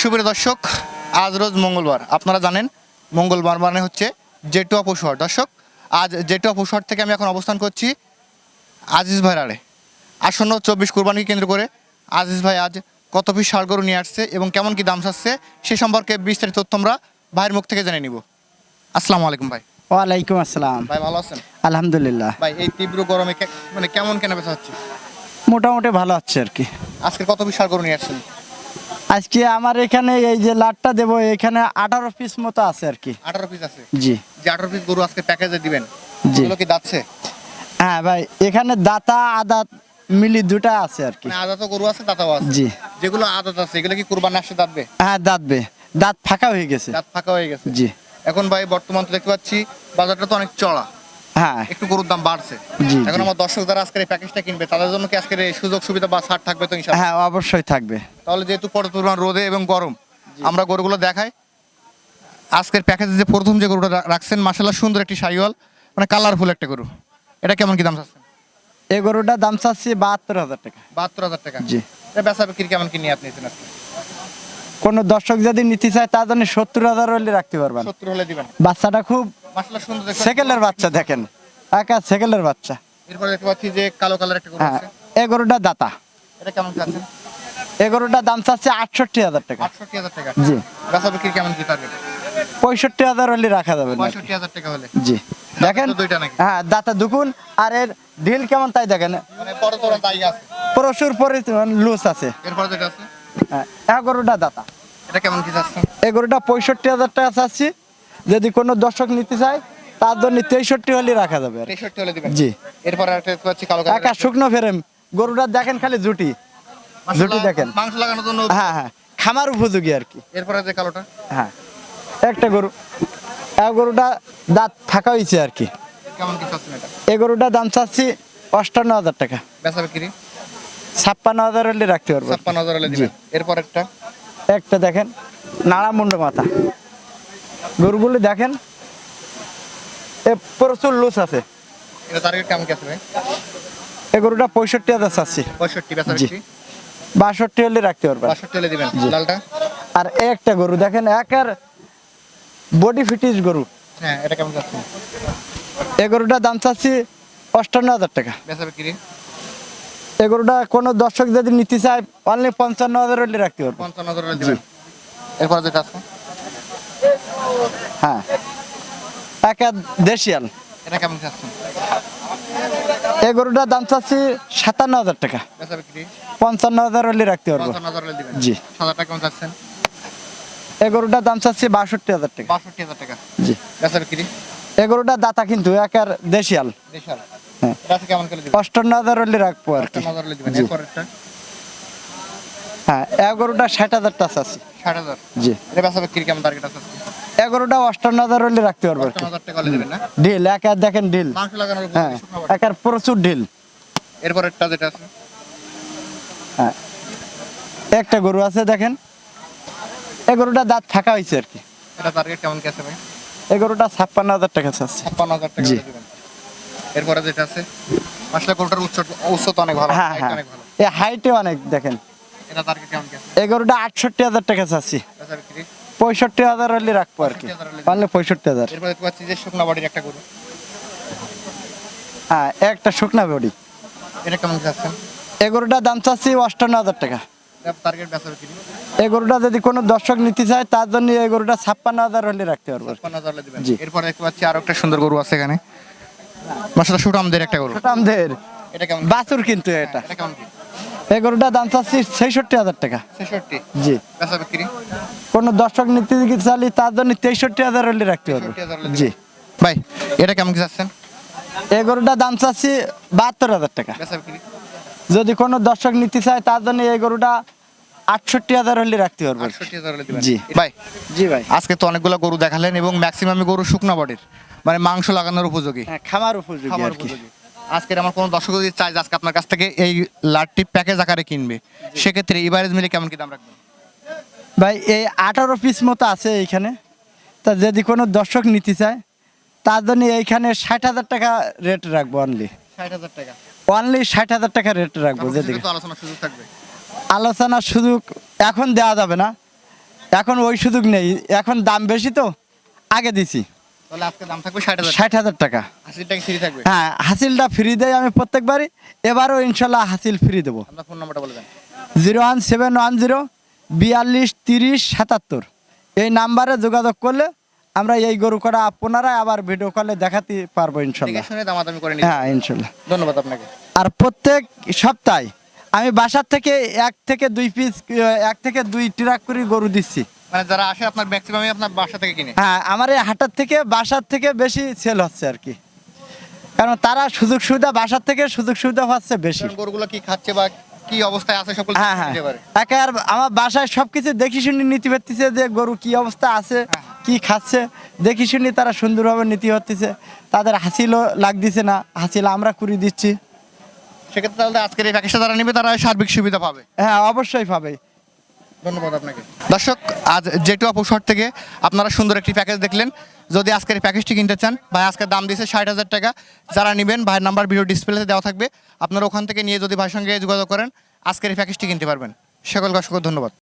সুপ্রিয় দর্শক আজ রোজ মঙ্গলবার। আপনারা জানেন মঙ্গলবার মানে হচ্ছে জেটুয়া পশুহাট দর্শক আজ জেটুয়া পশুহাট থেকে আমি এখন অবস্থান করছি আজিজ ভাইয়ের আড়ে। আসন্ন চব্বিশ কোরবানিকে কেন্দ্র করে আজিজ ভাই আজ কত পিস ষাড় গরু নিয়ে আসছে এবং কেমন কি দাম চাচ্ছে সে সম্পর্কে বিস্তারিত তথ্য আমরা ভাইয়ের মুখ থেকে জেনে নিব। আসসালামু আলাইকুম ভাই। ওয়ালাইকুম আসসালাম। ভাই ভালো আছেন? আলহামদুলিল্লাহ। ভাই এই তীব্র গরমে মানে কেমন কেনা বেচা হচ্ছে? মোটামুটি ভালো হচ্ছে আর কি। আজকে কত পিস ষাড় গরু নিয়ে আসছেন? আজকে আমার এখানে এই যে লাটটা দেবো এখানে আঠারো পিস মতো আছে আর কি। আঠারো পিস আছে? জি। যে আঠারো পিস গরু আজকে প্যাকেজে দিবেন জি। কি দাচ্ছে হ্যাঁ ভাই এখানে দাতা আদাত মিলি দুটা আছে আর কি। মানে আদা তো গরু আছে দাতাও আছে। জি। যেগুলো আদত আছে এগুলো কি কুরবানি আসছে দাঁতবে? হ্যাঁ দাঁতবে। দাঁত ফাঁকা হয়ে গেছে। দাঁত ফাঁকা হয়ে গেছে। জি। এখন ভাই বর্তমান তো দেখতে পাচ্ছি বাজারটা তো অনেক চড়া। হ্যাঁ। একটু গরুর দাম বাড়ছে। জি, এখন আমার দর্শক যারা আজকের এই প্যাকেজটা কিনবে তাদের জন্য কি আজকের এই সুযোগ সুবিধা বা ছাড় থাকবে তো ইনশাআল্লাহ? হ্যাঁ অবশ্যই থাকবে। তাহলে যেহেতু পরিমাণ রোদে এবং গরম আমরা গরুগুলো দেখাই। আজকের প্যাকেজে যে প্রথম যে গরুটা রাখছেন মাসাল্লাহ সুন্দর একটি শাইওয়াল মানে কালারফুল একটা গরু। এটা কেমন কি দাম চাচ্ছেন? এই গরুটার দাম চাচ্ছি বাহাত্তর হাজার টাকা। বাহাত্তর হাজার টাকা। জি। এটা বেচা বিক্রি কেমন কি নিয়ে আপনি নিয়েছেন আজকে? কোনো দর্শক যদি নিতে চায় তার জন্য সত্তর হাজার হলে রাখতে পারবেন। সত্তর হলে দিবেন। বাচ্চাটা খুব সুন্দর সেকেন্ডের বাচ্চা দেখেন। একা সেকেন্ডের বাচ্চা। এরপরে দেখতে পাচ্ছি যে কালো কালার একটা গরু হ্যাঁ আছে। এই গরুটা দাতা। এটা কেমন এই দাম চাচ্ছে আটষট্টি হাজার টাকা। আটষট্টি হাজার টাকা। জি। বেচা বিক্রি কেমন কি টার্গেট পঁয়ষট্টি হাজার হলে রাখা যাবে পঁয়ষট্টি হাজার টাকা হলে। জি। দেখেন? হ্যাঁ দাতা দুকুন আর এর ঢিল কেমন তাই দেখেন? মানে প্রচুর পরিমাণ লুজ আছে। এরপরে আছে? হ্যাঁ এই গরুটা দাতা। এটা কেমন কি চাচ্ছেন? এই পঁয়ষট্টি হাজার টাকা চাচ্ছি। যদি কোনো দর্শক নিতে চায় তার জন্য তেষট্টি হলে রাখা যাবে তেষট্টি হলে দিবেন। জি। এরপরে একা শুকনো ফেরেম। গরুটা দেখেন খালি জুটি। জুটি দেখেন। মাংস লাগানোর জন্য হ্যাঁ হ্যাঁ। খামার উপযোগী আর কি। এরপরে যে কালোটা। হ্যাঁ। একটা গরু এই গরুটা দাঁত থাকা হয়েছে আর কি। কেমন কি চাচ্ছেন এটা? এই গরুটার দাম চাচ্ছি অষ্টান্ন হাজার টাকা। বেচা বিক্রি? ছাপ্পান্ন হাজার হলে রাখতে পারব ছাপ্পান্ন হাজার হলে দিবেন। এরপর একটা? একটা দেখেন নাড়া মুন্ড মাথা। গরুগুলি দেখেন এ প্রচুর লুস আছে। এটা টার্গেট কেমন কি আছে ভাই? এই গরুটা পঁয়ষট্টি হাজার চাচ্ছি। পঁয়ষট্টি বাষট্টি হলে রাখতে পারব বাষট্টি হলে দিবেন। লালটা? আর একটা গরু দেখেন একার বডি ফিটিস গরু। হ্যাঁ এটা কেমন চাচ্ছেন এই গরুটার দাম চাচ্ছি অষ্টান্ন হাজার টাকা। বেচা বিক্রি? এই গরুটা কোনো দর্শক যদি নিতে চায় অনলি পঞ্চান্ন হাজার হলে রাখতে পারব। পঞ্চান্ন হাজার হলে দিবেন। এরপরে যেটা আছে হ্যাঁ। একা দেশিয়াল। এটা কেমন চাচ্ছেন? এই গরুটার দাম চাচ্ছি সাতান্ন হাজার টাকা। পঞ্চান্ন হাজার হলে রাখতে পারব। হাজার জি। সাদাটা কেমন চাচ্ছেন? এই গরুটার দাম চাচ্ছি বাষট্টি হাজার টাকা। বাষট্টি হাজার টাকা। জি। বেচা বিক্রি? এই গরুটার দাতা কিন্তু একার দেশিয়াল। দেশাল হ্যাঁ। আছে অষ্টান্ন হাজার হলে রাখব আর কি। হাজার হ্যাঁ এই গরুটা ষাট হাজার টাকা চাচ্ছি। ষাট হাজার। জি। এটা বেচা বিক্রি কেমন টার্গেট আছে এই গরুটা অষ্টান্ন হাজার হলে রাখতে পারব আর ঢিল একার দেখেন ঢিল হ্যাঁ বাটি। একার প্রচুর ঢিল এরপরেরটা যেটা আছে। হ্যাঁ। একটা গরু আছে দেখেন। এই গরুটা দাঁত ফাঁকা হয়েছে আর কি। এটা টার্গেট কেমন কি ভাই? এই গরুটা ছাপ্পান্ন হাজার টাকা চাচ্ছে ছাপ্পান্ন হাজার টাকা জি। এরপরে যেটা আছে আসলে গরুটার উচ্চ উচ্চতা অনেক ভালো হ্যাঁ হ্যাঁ। এই হাইটে অনেক দেখেন। এটা টার্গেট কেমন কি এই গরুটা আটষট্টি হাজার টাকা বিক্রি পঁয়ষট্টি হাজার হলে রাখব আর কি। পারলে পঁয়ষট্টি হাজার। এরপরে দেখতে পাচ্ছি যে শুকনা বাড়ির একটা গরু। হ্যাঁ একটা শুকনা বডি। এটা কেমন গরুটার দাম চাচ্ছি অষ্টান্ন হাজার টাকা। টার্গেট বেচা বিক্রি এই গরুটা যদি কোনো দর্শক নিতে চায় তার জন্য এই গরুটা ছাপ্পান্ন হাজার হলে রাখতে পারব ছাপ্পান্ন হাজার দিবেন। জি। এরপরে দেখতে পাচ্ছি আরও একটা সুন্দর গরু আছে এখানে। মাসাটা সুটামদের একটা গরু। আমাদের এটা কেমন বাছুর কিন্তু এটা। এটা কেমন এই গরুটার দাম চাচ্ছি ছেষট্টি হাজার টাকা। জি। কোনো দর্শক নিতে চাইলে তার জন্য তেষট্টি হাজার হলে রাখতে পারব জি। ভাই এটা কেমন কি যাচ্ছেন এই দাম চাচ্ছি বাহাত্তর হাজার টাকা। যদি কোনো দর্শক নিতে চায় তার জন্য এই গরুটা আটষট্টি হাজার হলে রাখতে পারব। জি। ভাই জি ভাই। আজকে তো অনেকগুলো গরু দেখালেন এবং ম্যাক্সিমামই গরু শুকনা বডির মানে মাংস লাগানোর উপযোগী। হ্যাঁ খামার উপযোগী আর কি। উপযোগী। আজকের আমার কোনো দর্শক যদি চাই আজকে আপনার কাছ থেকে এই লাটটি প্যাকেজ আকারে কিনবে সেক্ষেত্রে ইভারেজ মিলে কেমন কি দাম রাখবেন? ভাই এই আঠারো পিস মতো আছে এইখানে। তা যদি কোনো দর্শক নিতে চায় তার জন্য এইখানে ষাট হাজার টাকা রেট রাখব অনলি ষাট হাজার টাকা। অনলি ষাট হাজার টাকা রেট রাখব যদি তো আলোচনার সুযোগ থাকবে। আলোচনার সুযোগ এখন দেওয়া যাবে না। এখন ওই সুযোগ নেই। এখন দাম বেশি তো আগে দিছি। তাহলে আজকে দাম থাকবে ষাট হাজার ষাট হাজার টাকা। আশি ফ্রি থাকবে? হ্যাঁ হাসিলটা ফ্রি দেয় আমি প্রত্যেকবারই। এবারও ইনশাল্লাহ হাসিল ফ্রি দেবো। আপনার ফোন নাম্বারটা বলে দেন। Zero one seven one zero বিয়াল্লিশ তিরিশ সাতাত্তর। এই নাম্বারে যোগাযোগ করলে আমরা এই গরু কটা আপনারা আবার ভিডিও কলে দেখাতে পারব ইনশাল্লাহ। দামাদামি করে হ্যাঁ ইনশাল্লাহ। ধন্যবাদ আপনাকে। আর প্রত্যেক সপ্তাহে আমি বাসার থেকে এক থেকে দুই পিস এক থেকে দুই ট্রাক করে গরু দিচ্ছি। মানে যারা আসে আপনার ম্যাক্সিমামই আপনার বাসা থেকে কিনে? হ্যাঁ আমার এই হাটার থেকে বাসার থেকে বেশি সেল হচ্ছে আর কি। কারণ তারা সুযোগ সুবিধা বাসার থেকে সুযোগ সুবিধা পাচ্ছে বেশি। গরুগুলো কি খাচ্ছে বা কি অবস্থায় আছে সকল হ্যাঁ হ্যাঁ। আর আমার বাসায় সবকিছু দেখি শুনি নীতি পারতেছে যে গরু কি অবস্থা আছে হ্যাঁ। কি খাচ্ছে দেখি শুনি তারা সুন্দরভাবে নীতি হচ্ছে তাদের হাসিলও লাগতেছে না হাসিল আমরা করে দিচ্ছি। সেক্ষেত্রে তাহলে আজকের এই প্যাকেজটা যারা নেবে তারা সার্বিক সুবিধা পাবে। হ্যাঁ অবশ্যই পাবে। ধন্যবাদ আপনাকে। দর্শক, আজ জেটু অপসর থেকে আপনারা সুন্দর একটি প্যাকেজ দেখলেন। যদি আজকের এই প্যাকেজটি কিনতে চান, ভাই আজকে দাম দিয়েছে ষাট হাজার টাকা। যারা নেবেন, ভাইয়ের নাম্বার ভিডিও ডিসপ্লেতে দেওয়া থাকবে। আপনারা ওখান থেকে নিয়ে যদি ভাইয়ের সঙ্গে যোগাযোগ করেন, আজকের এই প্যাকেজটি কিনতে পারবেন। সকলকে অসংখ্য ধন্যবাদ।